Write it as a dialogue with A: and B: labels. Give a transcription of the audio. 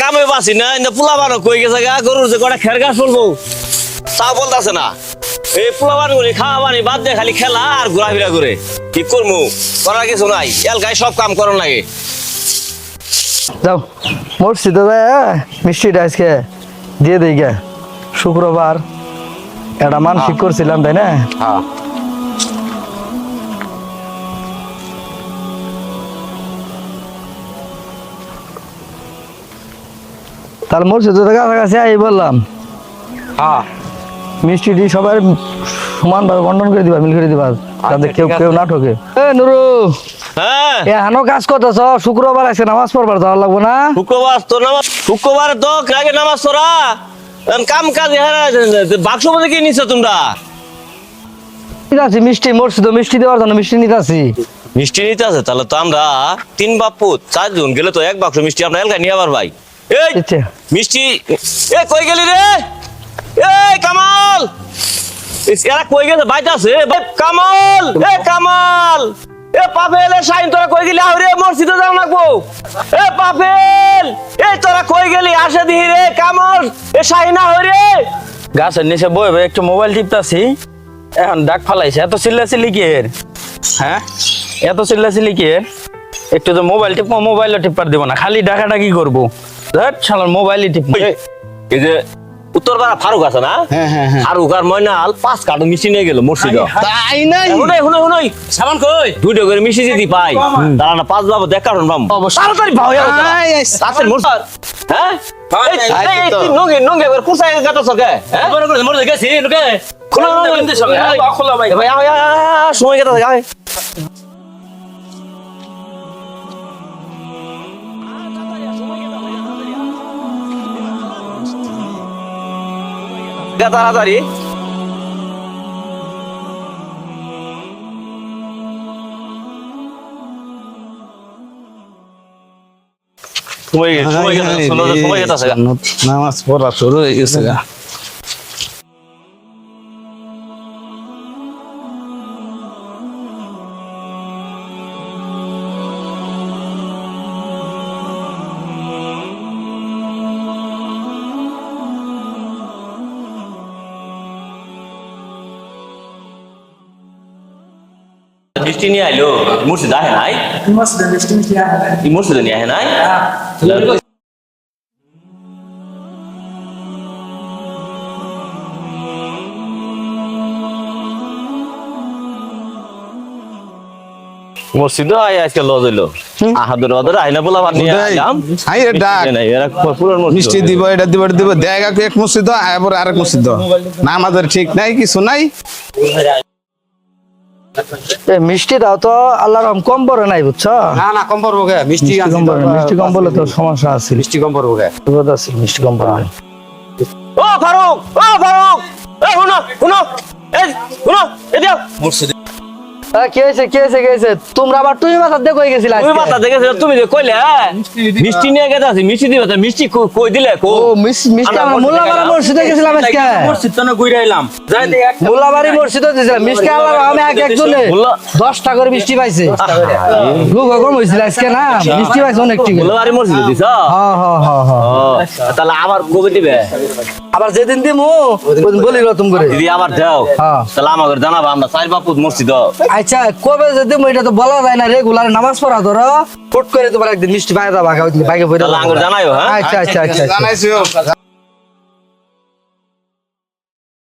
A: কামে বাসি না ইন্দা পোলা বানো কই গেছে গা? গরুর যে কটা খের গাছ বলব? তা বলতাছে না। এই পোলা বান গুলি খাওয়া বানি বাদ দিয়ে খালি খেলা আর ঘোরাফেরা করে। কি করব করার কিছু নাই। এলকায় সব কাম করন লাগে।
B: যাও যায় মিষ্টিটা আজকে দিয়ে দিই গে। শুক্রবার। একটা মানসিক করছিলাম তাই না?
A: হ্যাঁ।
B: তাহলে মসজিদে তো কাছাকাছি আই বললাম।
A: হ্যাঁ
B: মিষ্টিটি সবাই সমানভাবে বন্টন করে দিবা মিল করে দিবা যাতে কেউ কেউ না ঠকে। এ নুরু।
A: হ্যাঁ।
B: এ হানো কাজ করতেছ? শুক্রবার আছে নামাজ পড়বার যাওয়ার লাগবো না?
A: শুক্রবার তো নামাজ শুক্রবার তো আগে নামাজ তোরা কাম কাজ বাক্স মধ্যে কি নিছো তোমরা?
B: নিতাছি মিষ্টি মিষ্টি দেওয়ার জন্য মিষ্টি নিতাছি।
A: মিষ্টি নিতে আছে তাহলে তো আমরা তিন বাপু চারজন গেলে তো এক বাক্স মিষ্টি আমরা এলাকায় নিয়ে আবার ভাই। এই মিষ্টি এ কই গেলি রে? এই কামাল! এরা কই গেছে? বাইতে আছে। এ, কামাল! এ কামাল! এ পাপেল এ শাইন তোরা কই গেলি? আরে মসজিদে যাও লাগবো এ পাপেল এই তোরা কই গেলি? আসে দিহি রে কামাল! এ শাহিন না হই রে
C: গাছের নিচে বই বই একটু মোবাইল টিপতাছি। এখন ডাক ফালাইছে। এত চিল্লা চিল্লি কি এর হ্যাঁ? এত চিল্লা চিল্লি কি এর একটু তো মোবাইল টিপ মোবাইলও টিপার দিব না। খালি ডাকাটা কি করব। ধর শালার মোবাইলই টিপবো
A: এই, যে উত্তরপাড়া ফারুক আছে না
C: হ্যাঁ হ্যাঁ হ্যাঁ
A: ফারুক আর ময়নাল পাঁচ কার্টন মিষ্টি নিয়ে গেল মসজিদে
C: তাই নাই
A: শুনাই শুনাই শুনাই সামান কই দুইটা করে মিশি যদি পাই তারা না পাঁচ বাবু দেখ কারণ বাম তাড়াতাড়ি ইয়া হ্যাঁ
C: ভাই,
A: এই,
C: আই,
A: এই, এই,
C: তো।
A: তুই নঙ্গে নঙ্গে এবার কুসাই গাতা সকে হ্যাঁ খোলা
C: খোলা ভাই
A: ভাই আয় আয়, আয়, সময় গাতা সকে গা তাড়াতাড়ি সময় সময় গেছে সময় গেছে
C: নামাজ পড়া শুরু হয়ে গেছে
A: মিষ্টি নিয়ে আইলো মুর্শিদ আহে নাই? মুর্শিদ নিয়ে আহে নাই? মসজিদ আয় আজকে লজ হইল। আহাদুর ওদের আইনা বলা বাদ নিয়ে। আইলাম।
D: আই রে ডাক।
A: নাই এরা পুরোর মসজিদ
D: মিষ্টি দিব এটা দিব এটা দিব। দেখা এক মসজিদ আবার আরেক মসজিদ না আমাদের ঠিক নাই কিছু নাই।
B: এ মিষ্টি দাও তো আল্লাহ রহম কম পড়ে নাই বুঝছ?
E: না না কম পড়ব গে মিষ্টি
B: মিষ্টি কম পড়ে মিষ্টি কম বলে তো সমস্যা আছে।
E: মিষ্টি কম পড়ব গে
B: বিপদ আছে মিষ্টি কম পড়ে
A: ও ফারুক ও ফারুক এ শুনো শুনো এ শুনো এদিকে মুর্শিদ
B: কি হয়েছে কি হয়েছে কি হয়েছে? তোমরা আবার তুমি মাথা দিয়ে কই গেছিলা
A: তুমি মাথা দেখেছ তুমি যে কইলে হ্যাঁ? মিষ্টি নিয়ে গেছে আছি মিষ্টি দিবে মিষ্টি কই- কই দিলে কো?
B: ও মিষ্টি মিষ্টি
A: আমরা
B: আমরা মোল্লাবাড়ি মসজিদে গেছিলাম আজকে।
C: মসজিদ তো না ঘুরে যাই দেখ একটা
B: মোল্লাবাড়ি মসজিদে গেছিলাম। মিষ্টি আল্লাহ রহমে এক একজনে
A: মোল্লা-
B: দশটা করে মিষ্টি পাইছে। লোক কম হয়েছিল আজকে না? মিষ্টি পাইছে অনেক ঠিক
A: বলবারি মসজিদে দিছ?
B: হ্যাঁ হ্যাঁ হ্যাঁ হ্যাঁ।
A: তাহলে আবার কবে দিবে?
B: আবার যেদিন দিমু বলি রতম করে।
A: দিদি আবার দাও।
B: হ্যাঁ।
A: তাহলে আমাকে জানাবা আমরা চার বাপুত মসজিদ
B: আচ্ছা কবে যদি মই এটা তো বলা যায় না রেগুলার নামাজ পড়া ধরো। ফুট করে তোমার একদিন মিষ্টি বাইরে দাও বাইকে
A: হ্যাঁ?
B: আচ্ছা আচ্ছা আচ্ছা আচ্ছা।
D: জানাইছো